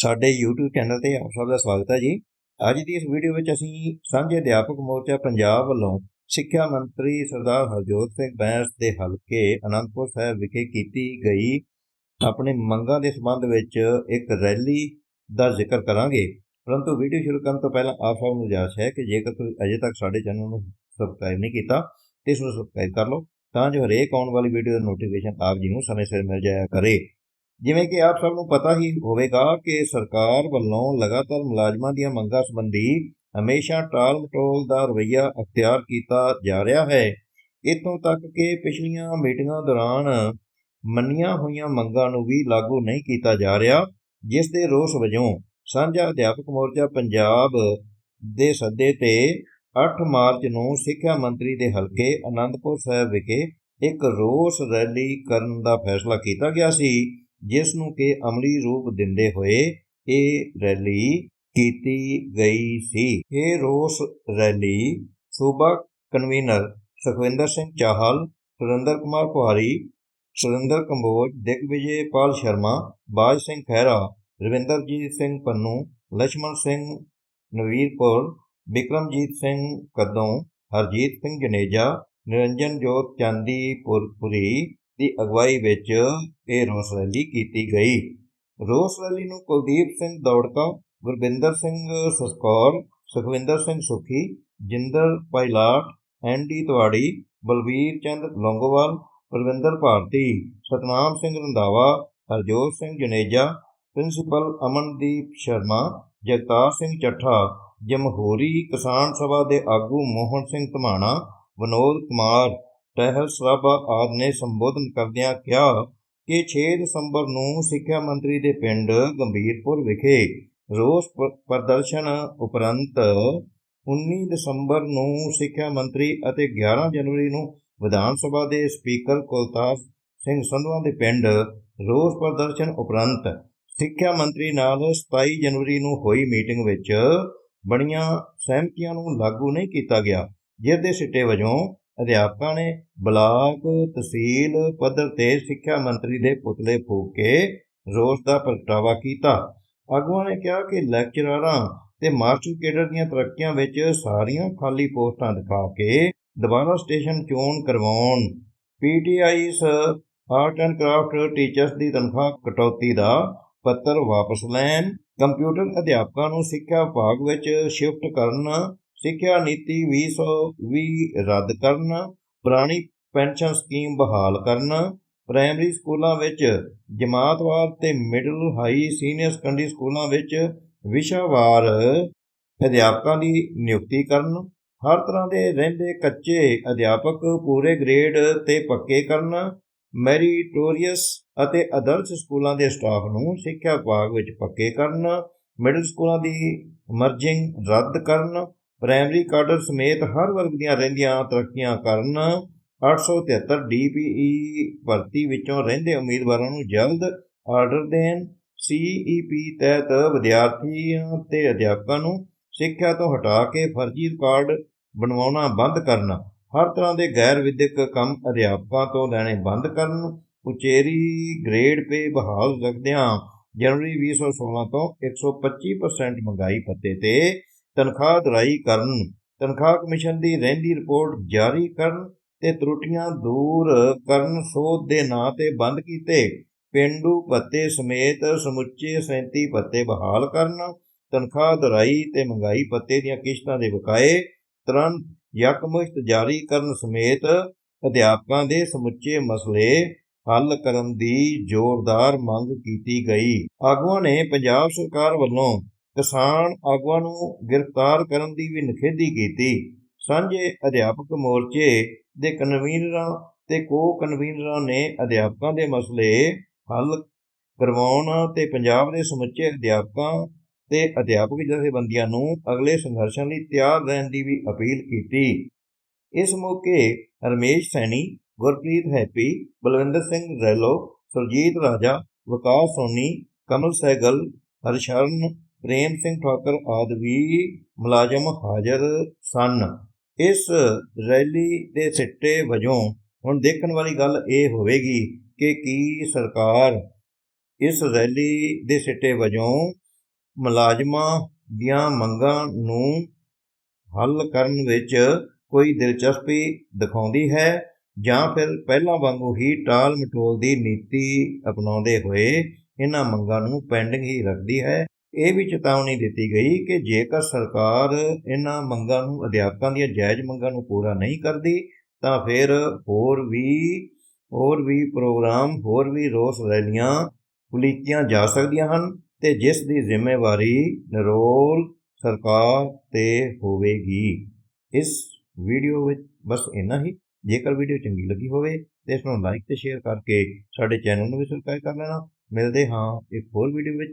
ਸਾਡੇ YouTube channel ਤੇ ਆਪ ਸਭ ਦਾ ਸਵਾਗਤ ਹੈ ਜੀ। ਅੱਜ ਦੀ ਇਸ ਵੀਡੀਓ ਵਿੱਚ ਅਸੀਂ ਸਾਂਝੇ ਅਧਿਆਪਕ ਮੋਰਚਾ ਪੰਜਾਬ ਵੱਲੋਂ ਸਿੱਖਿਆ ਮੰਤਰੀ ਸਰਦਾਰ ਹਰਜੋਤ ਸਿੰਘ ਬੈਂਸ ਦੇ ਹਲਕੇ ਅਨੰਦਪੁਰ ਸਾਹਿਬ ਵਿਖੇ ਕੀਤੀ ਗਈ ਆਪਣੇ ਮੰਗਾਂ ਦੇ ਸੰਬੰਧ ਵਿੱਚ ਇੱਕ ਰੈਲੀ ਦਾ ਜ਼ਿਕਰ ਕਰਾਂਗੇ। ਪਰੰਤੂ ਵੀਡੀਓ ਸ਼ੁਰੂ ਕਰਨ ਤੋਂ ਪਹਿਲਾਂ ਆਪ ਸਭ ਨੂੰ ਗੁਜ਼ਾਰਿਸ਼ ਹੈ ਕਿ ਜੇਕਰ ਤੁਸੀਂ ਅਜੇ ਤੱਕ ਸਾਡੇ ਚੈਨਲ ਨੂੰ ਸਬਸਕ੍ਰਾਈਬ ਨਹੀਂ ਕੀਤਾ, ਤੇ ਇਸ ਨੂੰ ਸਬਸਕ੍ਰਾਈਬ ਕਰ ਲਓ ਤਾਂ ਜੋ ਹਰੇਕ ਆਉਣ ਵਾਲੀ ਵੀਡੀਓ ਦਾ ਨੋਟੀਫਿਕੇਸ਼ਨ ਆਪ ਜੀ ਨੂੰ ਸਮੇਂ ਸਿਰ ਮਿਲ ਜਾਇਆ ਕਰੇ। ਜਿਵੇਂ ਕਿ ਆਪ ਸਭ ਨੂੰ ਪਤਾ ਹੀ ਹੋਵੇਗਾ ਕਿ ਸਰਕਾਰ ਵੱਲੋਂ ਲਗਾਤਾਰ ਮੁਲਾਜ਼ਮਾਂ ਦੀਆਂ ਮੰਗਾਂ ਸੰਬੰਧੀ ਹਮੇਸ਼ਾ ਟਾਲ ਮਟੋਲ ਦਾ ਰਵੱਈਆ ਅਖਤਿਆਰ ਕੀਤਾ ਜਾ ਰਿਹਾ ਹੈ। ਇਤੋਂ ਤੱਕ ਕਿ ਪਿਛਲੀਆਂ ਮੀਟਿੰਗਾਂ ਦੌਰਾਨ ਮੰਨੀਆਂ ਹੋਈਆਂ ਮੰਗਾਂ ਨੂੰ ਵੀ ਲਾਗੂ ਨਹੀਂ ਕੀਤਾ ਜਾ ਰਿਹਾ, ਜਿਸ ਦੇ ਰੋਸ ਵਜੋਂ ਸਾਂਝਾ ਅਧਿਆਪਕ ਮੋਰਚਾ ਪੰਜਾਬ ਦੇ ਸੱਦੇ ਤੇ 8 ਮਾਰਚ ਨੂੰ ਸਿੱਖਿਆ ਮੰਤਰੀ ਦੇ ਹਲਕੇ ਅਨੰਦਪੁਰ ਸਾਹਿਬ ਵਿਖੇ ਇੱਕ ਰੋਸ ਰੈਲੀ ਕਰਨ ਦਾ ਫੈਸਲਾ ਕੀਤਾ ਗਿਆ ਸੀ। ਜਿਸ ਨੂੰ ਕਿ ਅਮਲੀ ਰੂਪ ਦਿੰਦੇ ਹੋਏ ਇਹ ਰੈਲੀ ਕੀਤੀ ਗਈ ਸੀ। ਇਹ ਰੋਸ ਰੈਲੀ ਸੂਬਾ ਕਨਵੀਨਰ ਸੁਖਵਿੰਦਰ ਸਿੰਘ ਚਾਹਲ, ਸੁਰਿੰਦਰ ਕੁਮਾਰ ਪੁਹਾਰੀ ਸੁਰਿੰਦਰ ਕੰਬੋਜ, ਦਿਗਵਿਜੇ ਪਾਲ ਸ਼ਰਮਾ, ਬਾਜ ਸਿੰਘ ਖਹਿਰਾ, ਰਵਿੰਦਰਜੀਤ ਸਿੰਘ ਪੰਨੂ ਲక్ష్మణ ਸਿੰਘ ਨਵੀਰਪੁਰ, ਬਿਕਰਮਜੀਤ ਸਿੰਘ ਕਦੋਂ, ਹਰਜੀਤ ਸਿੰਘ ਜਨੇਜਾ ਨਿਰੰਜਨ ਜੋਤ ਚਾਂਦੀਪੁਰਪੁਰੀ ਦੀ ਅਗਵਾਈ ਵਿੱਚ ਇਹ ਰੋਸ ਰੈਲੀ ਕੀਤੀ ਗਈ। ਰੋਸ ਰੈਲੀ ਨੂੰ ਕੁਲਦੀਪ ਸਿੰਘ ਦੌੜਕਾ, ਗੁਰਬਿੰਦਰ ਸਿੰਘ ਸਸਕੌਰ, ਸੁਖਵਿੰਦਰ ਸਿੰਘ ਸੁਖੀ, ਜਿੰਦਰ ਪਾਇਲਾਟ ਐਂਡੀ ਤਵਾੜੀ, ਬਲਵੀਰ ਚੰਦ ਲੌਂਗੋਵਾਲ, ਪ੍ਰਵਿੰਦਰ ਭਾਰਤੀ, ਸਤਨਾਮ ਸਿੰਘ ਰੰਧਾਵਾ, ਹਰਜੋਤ ਸਿੰਘ ਜਨੇਜਾ, ਪ੍ਰਿੰਸੀਪਲ ਅਮਨਦੀਪ ਸ਼ਰਮਾ, ਜਗਤਾਰ ਸਿੰਘ ਚੱਠਾ, ਜਮਹੂਰੀ ਕਿਸਾਨ ਸਭਾ ਦੇ ਆਗੂ ਮੋਹਨ ਸਿੰਘ ਧਮਾਣਾ, ਵਿਨੋਦ ਕੁਮਾਰ ਸਹਿਲ ਸਰਾਭਾ ਆਦਿ ਨੇ ਸੰਬੋਧਨ ਕਰਦਿਆਂ ਕਿਹਾ ਕਿ 6 ਦਸੰਬਰ ਨੂੰ ਸਿੱਖਿਆ ਮੰਤਰੀ ਦੇ ਪਿੰਡ ਗੰਭੀਰਪੁਰ ਵਿਖੇ ਰੋਸ ਪ- ਪ੍ਰਦਰਸ਼ਨ ਉਪਰੰਤ 19 ਦਸੰਬਰ ਨੂੰ ਸਿੱਖਿਆ ਮੰਤਰੀ ਅਤੇ 11 ਜਨਵਰੀ ਨੂੰ ਵਿਧਾਨ ਸਭਾ ਦੇ ਸਪੀਕਰ ਕੁਲਤਾਰ ਸਿੰਘ ਸੰਧਵਾ ਦੇ ਪਿੰਡ ਰੋਸ ਪ੍ਰਦਰਸ਼ਨ ਉਪਰੰਤ ਸਿੱਖਿਆ ਮੰਤਰੀ ਨਾਲ 27 ਜਨਵਰੀ ਨੂੰ ਹੋਈ ਮੀਟਿੰਗ ਵਿੱਚ ਬਣੀਆਂ ਸਹਿਮਤੀਆਂ ਨੂੰ ਲਾਗੂ ਨਹੀਂ ਕੀਤਾ ਗਿਆ, ਜਿਸ ਦੇ ਸਿੱਟੇ ਵਜੋਂ ਅਧਿਆਪਕਾਂ ਨੇ ਬਲਾਕ ਤਹਿਸੀਲ ਪੱਧਰ ਤੇ ਸਿੱਖਿਆ ਮੰਤਰੀ ਦੇ ਪੁਤਲੇ ਫੂਕ ਕੇ ਰੋਸ ਦਾ ਪ੍ਰਗਟਾਵਾ ਕੀਤਾ। ਆਗੂਆਂ ਨੇ ਕਿਹਾ ਕਿ ਲੈਕਚਰਾਰਾਂ ਤੇ ਮਾਸਟਰ ਕੇਡਰ ਦੀਆਂ ਤਰੱਕੀਆਂ ਵਿੱਚ ਸਾਰੀਆਂ ਖਾਲੀ ਪੋਸਟਾਂ ਦਿਖਾ ਕੇ ਦੁਬਾਰਾ ਸਟੇਸ਼ਨ ਚੋਣ ਕਰਵਾਉਣ PTIs art and craft teachers ਦੀ ਤਨਖਾਹ ਕਟੌਤੀ ਦਾ ਪੱਤਰ ਵਾਪਸ ਲੈਣ, ਕੰਪਿਊਟਰ ਅਧਿਆਪਕਾਂ ਨੂੰ ਸਿੱਖਿਆ ਵਿਭਾਗ ਵਿੱਚ ਸ਼ਿਫਟ ਕਰਨ ਸਿੱਖਿਆ ਨੀਤੀ 2020 ਰੱਦ ਕਰਨ, ਪੁਰਾਣੀ ਪੈਨਸ਼ਨ ਸਕੀਮ ਬਹਾਲ ਕਰਨ। ਪ੍ਰਾਇਮਰੀ ਸਕੂਲਾਂ ਵਿੱਚ ਜਮਾਤਵਾਰ ਤੇ ਮਿਡਲ ਹਾਈ ਸੀਨੀਅਰ ਸੈਕੰਡਰੀ ਸਕੂਲਾਂ ਵਿੱਚ ਵਿਸ਼ਾਵਾਰ ਅਧਿਆਪਕਾਂ ਦੀ ਨਿਯੁਕਤੀ ਕਰਨ। ਹਰ ਤਰ੍ਹਾਂ ਦੇ ਰਹਿੰਦੇ ਕੱਚੇ ਅਧਿਆਪਕ ਪੂਰੇ ਗ੍ਰੇਡ ਤੇ ਪੱਕੇ ਕਰਨ। ਮੈਰੀਟੋਰੀਅਸ ਅਤੇ ਅਦਰਸ਼ ਸਕੂਲਾਂ ਦੇ ਸਟਾਫ ਨੂੰ ਸਿੱਖਿਆ ਵਿਭਾਗ ਵਿੱਚ ਪੱਕੇ ਕਰਨ। ਮਿਡਲ ਸਕੂਲਾਂ ਦੀ ਮਰਜਿੰਗ ਰੱਦ ਕਰਨ। ਪ੍ਰਾਇਮਰੀ ਕਾਡਰ ਸਮੇਤ ਹਰ ਵਰਗ ਦੀਆਂ ਰਹਿੰਦੀਆਂ ਤਰੱਕੀਆਂ ਕਰਨ 873 ਡੀਪੀਈ ਭਰਤੀ ਵਿੱਚੋਂ ਰਹਿੰਦੇ ਉਮੀਦਵਾਰਾਂ ਨੂੰ ਜਲਦ ਆਰਡਰ ਦੇਣ। ਸੀਈਪੀ ਤਹਿਤ ਵਿਦਿਆਰਥੀਆਂ ਤੇ ਅਧਿਆਪਕਾਂ ਨੂੰ ਸਿੱਖਿਆ ਤੋਂ ਹਟਾ ਕੇ ਫਰਜ਼ੀ ਰਿਕਾਰਡ ਬਣਵਾਉਣਾ ਬੰਦ ਕਰਨਾ। ਹਰ ਤਰ੍ਹਾਂ ਦੇ ਗੈਰ ਵਿਦਿਅਕ ਕੰਮ ਅਧਿਆਪਕਾਂ ਤੋਂ ਲੈਣੇ ਬੰਦ ਕਰਨ। ਉਚੇਰੀ ਗ੍ਰੇਡ ਪੇ ਬਹਾਲ ਰੱਖਦਿਆਂ ਜਨਵਰੀ 2016 ਤੋਂ 125% ਮਹਿੰਗਾਈ ਪੱਤੇ ਤੇ ਤਨਖਾਹ ਦਰਾਈ ਕਰਨ, ਤਨਖਾਹ ਕਮਿਸ਼ਨ ਦੀ ਰਹਿੰਦੀ ਰਿਪੋਰਟ ਜਾਰੀ ਕਰਨ ਤੇ ਤਰੁੱਟੀਆਂ ਦੂਰ ਕਰਨ ਸੋਧ ਦੇ ਨਾਂ ਤੇ ਬੰਦ ਕੀਤੇ। ਪਿੰਡੂ ਭੱਤੇ ਸਮੇਤ ਸਮੁੱਚੇ 37 ਭੱਤੇ ਬਹਾਲ ਕਰਨ, ਤਨਖਾਹ ਦਰਾਈ ਤੇ ਮਹਿੰਗਾਈ ਭੱਤੇ ਦੀਆਂ ਕਿਸ਼ਤਾਂ ਦੇ ਬਕਾਏ, ਤੁਰੰਤ ਯਕਮੁਸ਼ਤ ਜਾਰੀ ਕਰਨ ਸਮੇਤ ਅਧਿਆਪਕਾਂ ਦੇ ਸਮੁੱਚੇ ਮਸਲੇ ਹੱਲ ਕਰਨ ਦੀ ਜ਼ੋਰਦਾਰ ਮੰਗ ਕੀਤੀ ਗਈ। ਆਗੂਆਂ ਨੇ ਪੰਜਾਬ ਸਰਕਾਰ ਵੱਲੋਂ ਕਿਸਾਨ ਆਗੂਆਂ ਨੂੰ ਗ੍ਰਿਫਤਾਰ ਕਰਨ ਦੀ ਵੀ ਨਿਖੇਧੀ ਕੀਤੀ। ਸਾਂਝੇ ਅਧਿਆਪਕ ਮੋਰਚੇ ਦੇ ਕਨਵੀਨਰਾਂ ਤੇ ਕੋ ਕਨਵੀਨਰਾਂ ਨੇ ਅਧਿਆਪਕਾਂ ਦੇ ਮਸਲੇ ਹੱਲ ਕਰਵਾਉਣ ਤੇ ਪੰਜਾਬ ਦੇ ਸਮੁੱਚੇ ਅਧਿਆਪਕਾਂ ਤੇ ਅਧਿਆਪਕ ਜਥੇਬੰਦੀਆਂ ਨੂੰ ਅਗਲੇ ਸੰਘਰਸ਼ਾਂ ਲਈ ਤਿਆਰ ਰਹਿਣ ਦੀ ਵੀ ਅਪੀਲ ਕੀਤੀ। ਇਸ ਮੌਕੇ ਰਮੇਸ਼ ਸੈਣੀ, ਗੁਰਪ੍ਰੀਤ ਹੈਪੀ, ਬਲਵਿੰਦਰ ਸਿੰਘ ਰੈਲੋ, ਸੁਰਜੀਤ ਰਾਜਾ, ਵਿਕਾਸ ਸੋਨੀ, ਕਮਲ ਸਹਿਗਲ ਹਰਸ਼ਰਨ ਪ੍ਰੇਮ ਸਿੰਘ ਠਾਕਰ ਆਦਿ ਵੀ ਮੁਲਾਜ਼ਮ ਹਾਜ਼ਰ ਸਨ। ਇਸ ਰੈਲੀ ਦੇ ਸਿੱਟੇ ਵਜੋਂ ਹੁਣ ਦੇਖਣ ਵਾਲੀ ਗੱਲ ਇਹ ਹੋਵੇਗੀ ਕਿ ਕੀ ਸਰਕਾਰ ਇਸ ਰੈਲੀ ਦੇ ਸਿੱਟੇ ਵਜੋਂ ਮੁਲਾਜ਼ਮਾਂ ਦੀਆਂ ਮੰਗਾਂ ਨੂੰ ਹੱਲ ਕਰਨ ਵਿੱਚ ਕੋਈ ਦਿਲਚਸਪੀ ਦਿਖਾਉਂਦੀ ਹੈ ਜਾਂ ਫਿਰ ਪਹਿਲਾਂ ਵਾਂਗੂ ਹੀ ਟਾਲ ਮਟੋਲ ਦੀ ਨੀਤੀ ਅਪਣਾਉਂਦੇ ਹੋਏ ਇਹਨਾਂ ਮੰਗਾਂ ਨੂੰ ਪੈਂਡਿੰਗ ਹੀ ਰੱਖਦੀ ਹੈ। ਇਹ ਵੀ ਚੇਤਾਵਨੀ ਦਿੱਤੀ ਗਈ ਕਿ ਜੇਕਰ ਸਰਕਾਰ ਇਹਨਾਂ ਮੰਗਾਂ ਨੂੰ, ਅਧਿਆਪਕਾਂ ਦੀਆਂ ਜਾਇਜ਼ ਮੰਗਾਂ ਨੂੰ ਪੂਰਾ ਨਹੀਂ ਕਰਦੀ, ਤਾਂ ਫਿਰ ਹੋਰ ਵੀ ਹੋਰ ਵੀ ਪ੍ਰੋਗਰਾਮ, ਹੋਰ ਵੀ ਰੋਸ ਰੈਲੀਆਂ ਉਲੀਕੀਆਂ ਜਾ ਸਕਦੀਆਂ ਹਨ ਤੇ ਜਿਸ ਦੀ ਜ਼ਿੰਮੇਵਾਰੀ ਨਰੋਲ ਸਰਕਾਰ ਤੇ ਹੋਵੇਗੀ। ਇਸ ਵੀਡੀਓ ਵਿੱਚ ਬਸ ਇੰਨਾ ਹੀ। ਜੇਕਰ ਵੀਡੀਓ ਚੰਗੀ ਲੱਗੀ ਹੋਵੇ ਤੇ ਇਸ ਨੂੰ ਲਾਈਕ ਤੇ ਸ਼ੇਅਰ ਕਰਕੇ ਸਾਡੇ ਚੈਨਲ ਨੂੰ ਵੀ ਸਬਸਕ੍ਰਾਈਬ ਕਰ ਲੈਣਾ। ਮਿਲਦੇ ਹਾਂ ਇੱਕ ਹੋਰ ਵੀਡੀਓ ਵਿੱਚ।